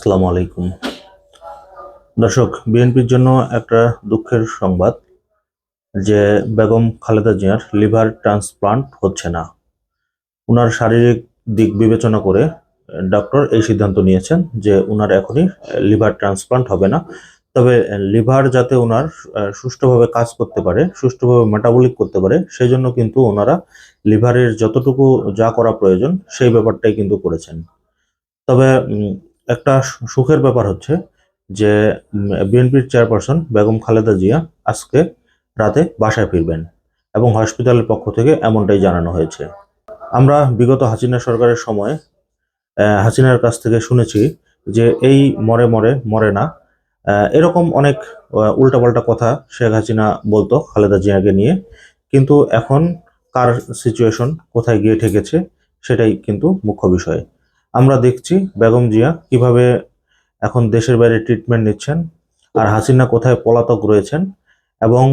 আসসালামু আলাইকুম। দর্শক, বিএনপির জন্য একটা দুঃখের সংবাদ যে বেগম খালেদা জিয়ার লিভার ট্রান্সপ্লান্ট হচ্ছে না। উনার শারীরিক দিক বিবেচনা করে ডক্টর এই সিদ্ধান্ত নিয়েছেন যে উনার এখনই লিভার ট্রান্সপ্লান্ট হবে না। তবে লিভার যাতে ওনার সুষ্ঠুভাবে কাজ করতে পারে, সুষ্ঠুভাবে মেটাবলিক করতে পারে সেই জন্য কিন্তু ওনারা লিভারের যতটুকু যা করা প্রয়োজন সেই ব্যাপারটাই কিন্তু করেছেন। তবে একটা সুখের ব্যাপার হচ্ছে যে বিএনপির চেয়ারপারসন বেগম খালেদা জিয়া আজকে রাতে বাসায় ফিরবেন এবং হসপিটালের পক্ষ থেকে এমনটাই জানানো হয়েছে। আমরা বিগত হাসিনা সরকারের সময় হাসিনার কাছ থেকে শুনেছি যে, এই মরে মরে মরে না। এরকম অনেক উল্টাপাল্টা কথা শেখ হাসিনা বলতো খালেদা জিয়াকে নিয়ে। কিন্তু এখন কার সিচুয়েশন কোথায় গিয়ে ঠেকেছে, সেটাই কিন্তু মুখ্য বিষয়। আমরা দেখছি বেগম জিয়া কীভাবে এখন দেশের বাইরে ট্রিটমেন্ট নিচ্ছেন আর হাসিনা কোথায় পলাতক রয়েছেন এবং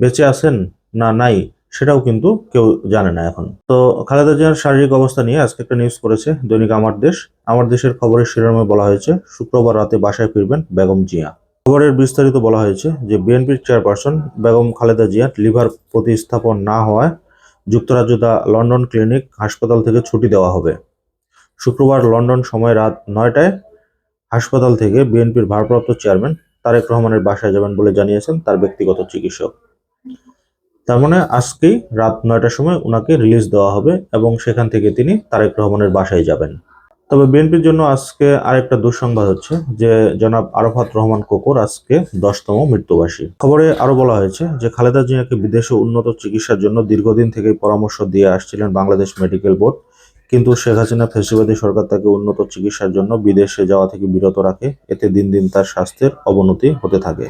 বেঁচে আছেন না নাই সেটাও কিন্তু কেউ জানে না এখন। তো খালেদা জিয়ার শারীরিক অবস্থা নিয়ে আজকে একটা নিউজ করেছে দৈনিক আমার দেশ। আমার দেশের খবরের শিরোনামে বলা হয়েছে, শুক্রবার রাতে বাসায় ফিরবেন বেগম জিয়া। খবরের বিস্তারিত বলা হয়েছে যে বিএনপির চেয়ারপারসন বেগম খালেদা জিয়ার লিভার প্রতিস্থাপন না হওয়ায় যুক্তরাজ্য দা লন্ডন ক্লিনিক হাসপাতাল থেকে ছুটি দেওয়া হবে। শুক্রবার লন্ডন সময় রাত নয়টায় হাসপাতাল থেকে বিএনপির ভারপ্রাপ্ত চেয়ারম্যান তারেক রহমানের বাসায় যাবেন বলে জানিয়েছেন তার ব্যক্তিগত চিকিৎসক। তার মানে আজকেই রাত নয়টার সময় ওনাকে রিলিজ দেওয়া হবে এবং সেখান থেকে তিনি তারেক রহমানের বাসায় যাবেন। তবে বিএনপির জন্য আজকে আরেকটা দুঃসংবাদ হচ্ছে যে জনাব আরফাত রহমান কোকর আজকে দশতম মৃত্যুবাসী খবরে আরও বলা হয়েছে যে খালেদা জিয়াকে বিদেশে উন্নত চিকিৎসার জন্য দীর্ঘদিন থেকেই পরামর্শ দিয়ে আসছিলেন বাংলাদেশ মেডিকেল বোর্ড। কিন্তু শেখ হাসিনা ফেসিবাদী সরকার তাকে উন্নত চিকিৎসার জন্য বিদেশে যাওয়া থেকে বিরত রাখে। এতে দিন দিন তার স্বাস্থ্যের অবনতি হতে থাকে।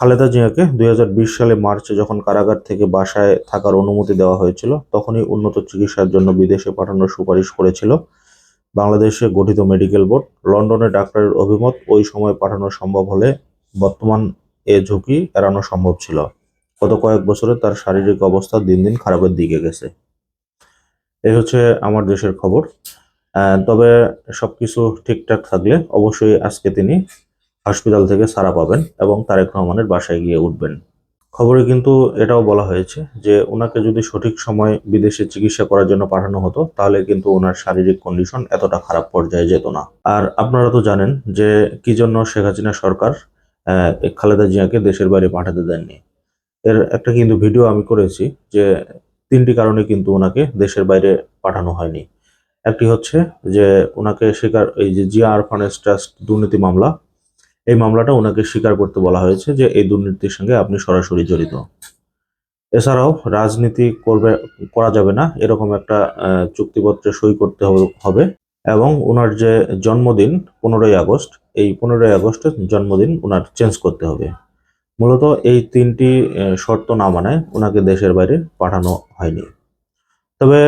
খালেদা জিয়াকে দুই হাজার বিশ সালে মার্চে যখন কারাগার থেকে বাসায় থাকার অনুমতি দেওয়া হয়েছিল, তখনই উন্নত চিকিৎসার জন্য বিদেশে পাঠানোর সুপারিশ করেছিল বাংলাদেশে গঠিত মেডিকেল বোর্ড। লন্ডনে ডাক্তারের অভিমত, ওই সময় পাঠানো সম্ভব হলে বর্তমান এ ঝুঁকি এড়ানো সম্ভব ছিল। গত কয়েক বছরে তার শারীরিক অবস্থা দিন দিন খারাপের দিকে গেছে। এই হচ্ছে আমার দেশের খবর। তবে সবকিছু ঠিকঠাক থাকলে অবশ্যই আজকে তিনি হসপিটাল থেকে সারা পাবেন এবং তারেক রহমানের বাসায় গিয়ে উঠবেন। খবরে কিন্তু এটাও বলা হয়েছে যে, ওনাকে যদি সঠিক সময় বিদেশে চিকিৎসা করার জন্য পাঠানো হতো, তাহলে কিন্তু ওনার শারীরিক কন্ডিশন এতটা খারাপ পর্যায়ে যেত না। আর আপনারা তো জানেন যে, কি জন্য শেখ হাসিনা সরকার খালেদা জিয়াকে দেশের বাইরে পাঠাতে দেননি। এর একটা কিন্তু ভিডিও আমি করেছি যে তিনটি কারণে কিন্তু ওনাকে দেশের বাইরে পাঠানো হয়নি। একটি হচ্ছে যে ওনাকে স্বীকার, এই যে জিয়া আরফানেস ট্রাস্ট দুর্নীতি মামলা, এই মামলাটা ওনাকে স্বীকার করতে বলা হয়েছে যে এই দুর্নীতির সঙ্গে আপনি সরাসরি জড়িত। এছাড়াও রাজনীতি করবে, করা যাবে না, এরকম একটা চুক্তিপত্রে সই করতে হবে। এবং ওনার যে জন্মদিন পনেরোই আগস্ট, এই পনেরোই আগস্টের জন্মদিন ওনার চেঞ্জ করতে হবে। মূলত এই তিনটি শর্ত না মানায় ওনাকে দেশের বাইরে পাঠানো হয়নি। তবে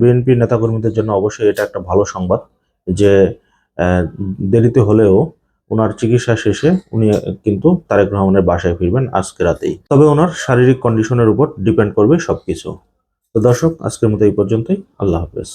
বিএনপি নেতাকর্মীদের জন্য অবশ্যই এটা একটা ভালো সংবাদ যে দেরিতে হলেও ওনার চিকিৎসা শেষে উনি কিন্তু তারেক রহমানের বাসায় ফিরবেন আজকে রাতেই। তবে ওনার শারীরিক কন্ডিশনের উপর ডিপেন্ড করবে সবকিছু। তো দর্শক, আজকের মতো এই পর্যন্তই। আল্লাহ হাফেজ।